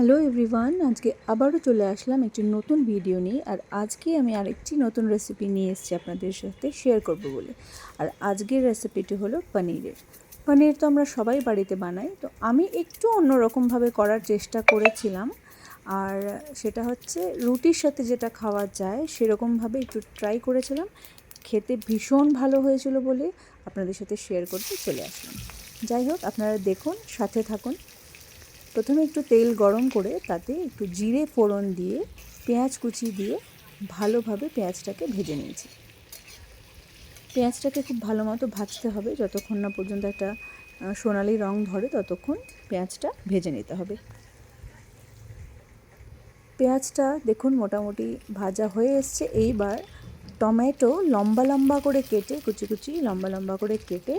Hello everyone, আজকে আবারও চলে আসলাম একটি নতুন ভিডিও নিয়ে, আর আজকে আমি আরেকটি নতুন রেসিপি নিয়ে এসেছি আপনাদের সাথে শেয়ার করব বলে। আর আজকের রেসিপিটি হলো পনিরের। পনির তো আমরা সবাই বাড়িতে বানাই, তো আমি একটু অন্যরকমভাবে করার চেষ্টা করেছিলাম। আর সেটা হচ্ছে রুটির সাথে যেটা খাওয়া যায়, সেরকমভাবে একটু ট্রাই করেছিলাম। খেতে ভীষণ ভালো হয়েছিল বলে আপনাদের সাথে শেয়ার করতে চলে আসলাম। যাই হোক, আপনারা দেখুন, সাথে থাকুন। প্রথমে একটু তেল গরম করে তাতে একটু জিরে ফোড়ন দিয়ে, পেঁয়াজ কুচি দিয়ে ভালোভাবে পেঁয়াজটাকে ভেজে নিয়েছি। পেঁয়াজটাকে খুব ভালো মতো ভাজতে হবে। যতক্ষণ না পর্যন্ত একটা সোনালি রং ধরে ততক্ষণ পেঁয়াজটা ভেজে নিতে হবে। পেঁয়াজটা দেখুন মোটামুটি ভাজা হয়ে এসছে। এইবার টমেটো লম্বা লম্বা করে কেটে, কুচি কুচি লম্বা লম্বা করে কেটে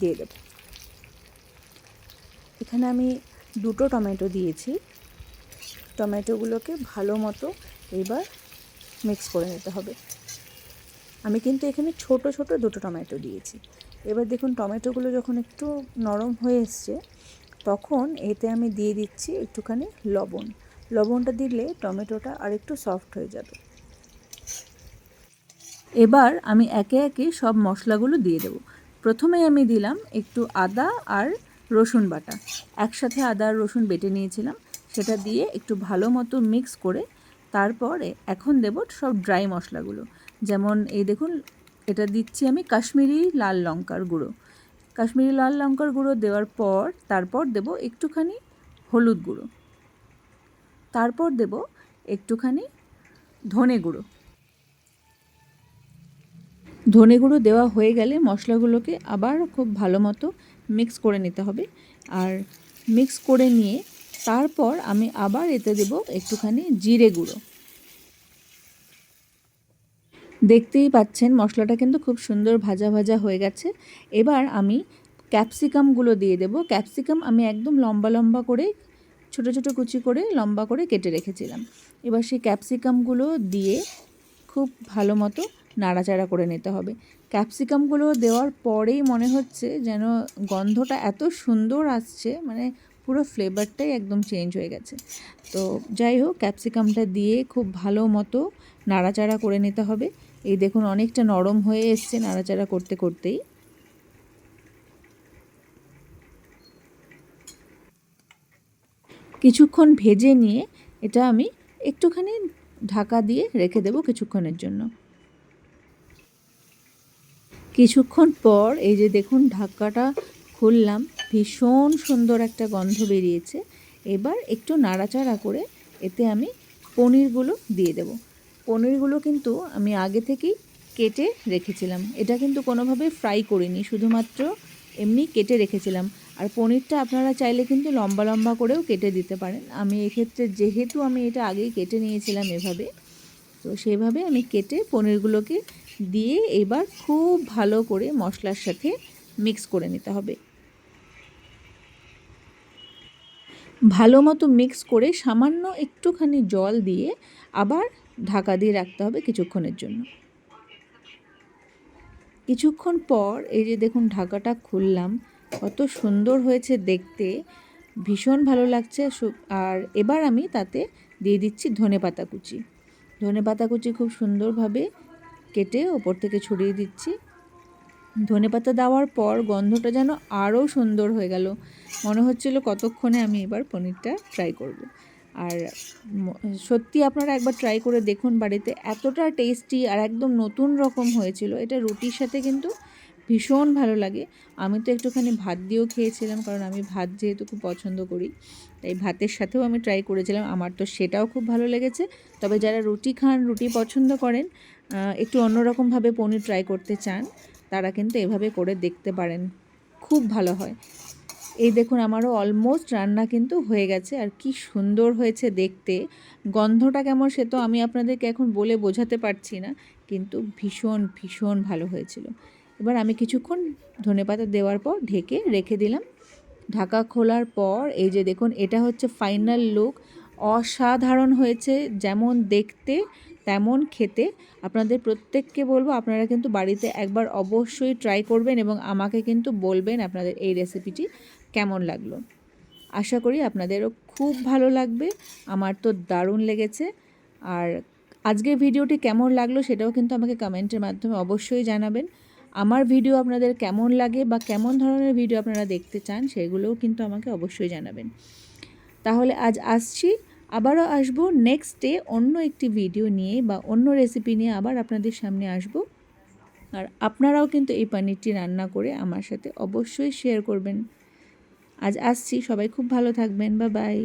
দিয়ে দেব। এখানে আমি দুটো টমেটো দিয়েছি। টমেটোগুলোকে ভালো মতো এবার মিক্স করে নিতে হবে। আমি কিন্তু এখানে ছোট ছোট দুটো টমেটো দিয়েছি। এবার দেখুন, টমেটোগুলো যখন একটু নরম হয়ে এসছে, তখন এতে আমি দিয়ে দিচ্ছি একটুখানি লবণ। লবণটা দিলে টমেটোটা আর একটু সফট হয়ে যাবে। এবার আমি একে একে সব মশলাগুলো দিয়ে দেব। প্রথমে আমি দিলাম একটু আদা আর রসুন বাটা। একসাথে আদা আর রসুন বেটে নিয়েছিলাম। সেটা দিয়ে একটু ভালো মতো মিক্স করে তারপরে এখন দেব সব ড্রাই মশলাগুলো। যেমন এই দেখুন, এটা দিচ্ছি আমি কাশ্মীরি লাল লঙ্কার গুঁড়ো। কাশ্মীরি লাল লঙ্কার গুঁড়ো দেওয়ার পর তারপর দেব একটুখানি হলুদ গুঁড়ো। তারপর দেব একটুখানি ধনে গুঁড়ো। ধনে গুঁড়ো দেওয়া হয়ে গেলে মশলাগুলোকে আবার খুব ভালো মতো মিক্স করে নিতে হবে। আর মিক্স করে নিয়ে তারপর আমি আবার এতে দেব একটুখানি জিরে গুঁড়ো। দেখতেই পাচ্ছেন মশলাটা কিন্তু খুব সুন্দর ভাজা ভাজা হয়ে গেছে। এবার আমি ক্যাপসিকামগুলো দিয়ে দেব। ক্যাপসিকাম আমি একদম লম্বা লম্বা করে, ছোট ছোট কুচি করে লম্বা করে কেটে রেখেছিলাম। এবার সেই ক্যাপসিকামগুলো দিয়ে খুব ভালো মতো নাড়াচাড়া করে নিতে হবে। ক্যাপসিকামগুলো দেওয়ার পরেই মনে হচ্ছে যেন গন্ধটা এত সুন্দর আসছে মানে পুরো ফ্লেভারটাই একদম চেঞ্জ হয়ে গেছে। তো যাই হোক, ক্যাপসিকামটা দিয়ে খুব ভালো মতো নাড়াচাড়া করে নিতে হবে। এই দেখুন, অনেকটা নরম হয়ে এসছে নাড়াচাড়া করতে করতেই। কিছুক্ষণ ভেজে নিয়ে এটা আমি একটুখানি ঢাকা দিয়ে রেখে দেবো কিছুক্ষণের জন্য। কিছুক্ষণ পর এই যে দেখুন ঢাকাটা খুললাম, ভীষণ সুন্দর একটা গন্ধ বেরিয়েছে। এবার একটু নাড়াচাড়া করে এতে আমি পনিরগুলো দিয়ে দেব। পনিরগুলো কিন্তু আমি আগে থেকেই কেটে রেখেছিলাম। এটা কিন্তু কোনোভাবে ফ্রাই করিনি, শুধুমাত্র এমনি কেটে রেখেছিলাম। আর পনিরটা আপনারা চাইলে কিন্তু লম্বা লম্বা করেও কেটে দিতে পারেন। আমি এক্ষেত্রে যেহেতু আমি এটা আগেই কেটে নিয়েছিলাম এভাবে তো সেইভাবে আমি কেটে পনিরগুলোকে দিয়ে এবার খুব ভালো করে মশলার সাথে মিক্স করে নিতে হবে। ভালো মতো মিক্স করে সামান্য একটুখানি জল দিয়ে আবার ঢাকা দিয়ে রাখতে হবে কিছুক্ষণের জন্য। কিছুক্ষণ পর এই যে দেখুন ঢাকাটা খুললাম, কত সুন্দর হয়েছে দেখতে, ভীষণ ভালো লাগছে আর এবার আমি তাতে দিয়ে দিচ্ছি ধনে পাতা কুচি। ধনে পাতা কুচি খুব সুন্দরভাবে কেটে ওপর থেকে ছড়িয়ে দিচ্ছি। ধনে পাতা দেওয়ার পর গন্ধটা যেন আরও সুন্দর হয়ে গেল। মনে হচ্ছিল কতক্ষণে আমি এবার পনিরটা ট্রাই করব। আর সত্যি আপনারা একবার ট্রাই করে দেখুন বাড়িতে। এতটা টেস্টি আর একদম নতুন রকম হয়েছিল। এটা রুটির সাথে কিন্তু ভীষণ ভালো লাগে। আমি তো একটুখানি ভাত দিয়েও খেয়েছিলাম, কারণ আমি ভাত যেহেতু খুব পছন্দ করি, তাই ভাতের সাথেও আমি ট্রাই করেছিলাম। আমার তো সেটাও খুব ভালো লেগেছে। তবে যারা রুটি খান, রুটি পছন্দ করেন একটু অন্যরকমভাবে পনির ট্রাই করতে চান, তারা কিন্তু এভাবে করে দেখতে পারেন। খুব ভালো হয়। এই দেখুন, আমারও অলমোস্ট রান্না কিন্তু হয়ে গেছে। আর কি সুন্দর হয়েছে দেখতে। গন্ধটা কেমন সে তো আমি আপনাদেরকে এখন বলে বোঝাতে পারছি না, কিন্তু ভীষণ ভীষণ ভালো হয়েছিল। এবার আমি কিছুক্ষণ ধনেপাতা দেওয়ার পর ঢেকে রেখে দিলাম। ঢাকা খোলার পর এই যে দেখুন, এটা হচ্ছে ফাইনাল লুক অসাধারণ হয়েছে, যেমন দেখতে, তেমন খেতে। আপনাদের প্রত্যেককে বলব, আপনারা কিন্তু বাড়িতে একবার অবশ্যই ট্রাই করবেন এবং আমাকে কিন্তু বলবেন আপনাদের এই রেসিপিটি কেমন লাগল। আশা করি আপনাদেরও খুব ভালো লাগবে, আমার তো দারুণ লেগেছে। আর আজকের ভিডিওটি কেমন লাগল সেটাও কিন্তু আমাকে কমেন্টের মাধ্যমে অবশ্যই জানাবেন। আমার ভিডিও আপনাদের কেমন লাগে বা কেমন ধরনের ভিডিও আপনারা দেখতে চান, সেগুলোও কিন্তু আমাকে অবশ্যই জানাবেন। তাহলে আজ আসছি, আবারও আসব নেক্সট ডে অন্য একটি ভিডিও নিয়ে বা অন্য রেসিপি নিয়ে আবার আপনাদের সামনে আসব। আর আপনারাও কিন্তু এই পনিরটি রান্না করে আমার সাথে অবশ্যই শেয়ার করবেন। আজ আসছি, সবাই খুব ভালো থাকবেন বা বাই